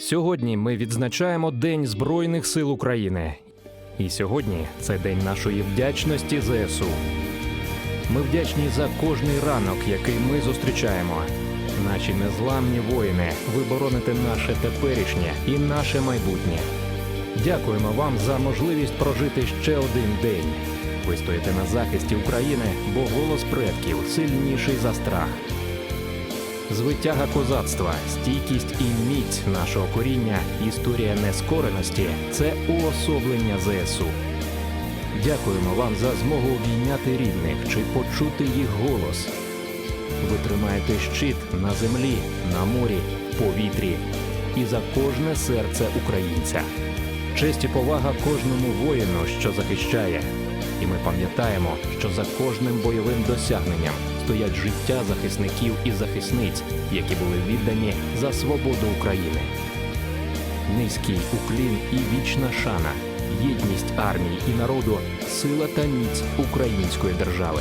Сьогодні ми відзначаємо День Збройних сил України. І сьогодні це день нашої вдячності ЗСУ. Ми вдячні за кожний ранок, який ми зустрічаємо. Наші незламні воїни, ви бороните наше теперішнє і наше майбутнє. Дякуємо вам за можливість прожити ще один день. Ви стоїте на захисті України, бо голос предків сильніший за страх. Звитяга козацтва, стійкість і міць нашого коріння, історія нескореності це уособлення ЗСУ. Дякуємо вам за змогу обійняти рідних чи почути їх голос. Ви тримаєте щит на землі, на морі, повітрі і за кожне серце українця. Честь і повага кожному воїну, що захищає. І ми пам'ятаємо, що за кожним бойовим досягненням стоять життя захисників і захисниць, які були віддані за свободу України. Низький уклін і вічна шана, єдність армії і народу, сила та міць української держави.